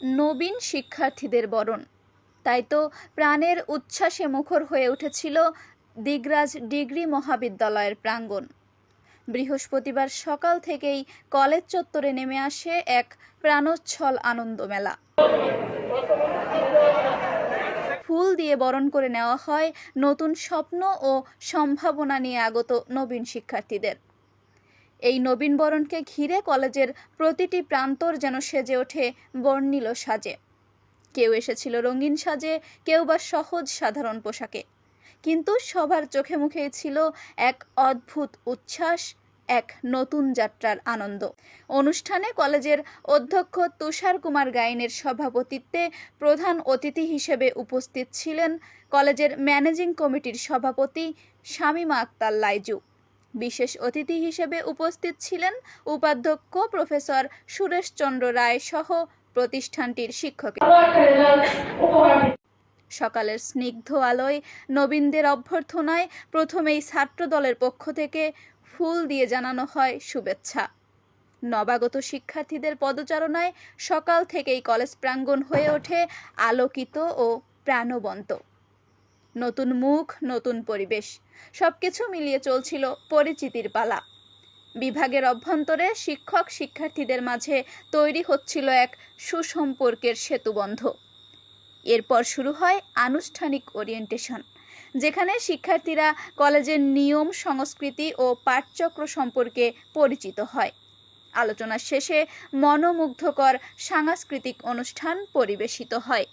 নবীন শিক্ষার্থীদের বরণ। তাই তো প্রাণের উচ্ছ্বাসে মুখর হয়ে উঠেছিল দিগরাজ ডিগ্রি মহাবিদ্যালয়ের প্রাঙ্গণ। বৃহস্পতিবার সকাল থেকেই কলেজ চত্বরে নেমে আসে এক প্রাণোচ্ছল আনন্দ মেলা। ফুল দিয়ে বরণ করে নেওয়া হয় নতুন স্বপ্ন ও সম্ভাবনা নিয়ে আগত নবীন শিক্ষার্থীদের। এই নবীন বরণকে ঘিরে কলেজের প্রতিটি প্রান্তর যেন সেজে ওঠে বর্ণিল সাজে। কেউ এসেছিল রঙিন সাজে, কেউ বা সহজ সাধারণ পোশাকে। কিন্তু সবার চোখে মুখেই ছিল এক অদ্ভুত উচ্ছ্বাস, এক নতুন যাত্রার আনন্দ। অনুষ্ঠানে কলেজের অধ্যক্ষ তুষার কুমার গাইনের সভাপতিত্বে প্রধান অতিথি হিসেবে উপস্থিত ছিলেন কলেজের ম্যানেজিং কমিটির সভাপতি শামীমা আক্তার লাইজু। বিশেষ অতিথি হিসেবে উপস্থিত ছিলেন উপাধ্যক্ষ প্রফেসর সুরেশচন্দ্র রায় সহ প্রতিষ্ঠানটির শিক্ষক। সকালের স্নিগ্ধ আলোয় নবীনদের অভ্যর্থনায় প্রথমেই ছাত্র দলের পক্ষ থেকে ফুল দিয়ে জানানো হয় শুভেচ্ছা। নবাগত শিক্ষার্থীদের পদচারণায় সকাল থেকেই কলেজ প্রাঙ্গণ হয়ে ওঠে আলোকিত ও প্রাণবন্ত। নতুন মুখ, নতুন পরিবেশ। সবকিছু মিলিয়ে চলছিল পরিচিতির পালা। বিভাগের অভ্যন্তরে শিক্ষক শিক্ষার্থীদের মাঝে তৈরি হচ্ছিল এক সুসম্পর্কের সেতুবন্ধ। এরপর শুরু হয় আনুষ্ঠানিক ওরিয়েন্টেশন, যেখানে শিক্ষার্থীরা কলেজের নিয়ম, সংস্কৃতি ও পাঠচক্র সম্পর্কে পরিচিত হয়। আলোচনা শেষে মনোমুগ্ধকর সাংস্কৃতিক অনুষ্ঠান পরিবেশিত হয়।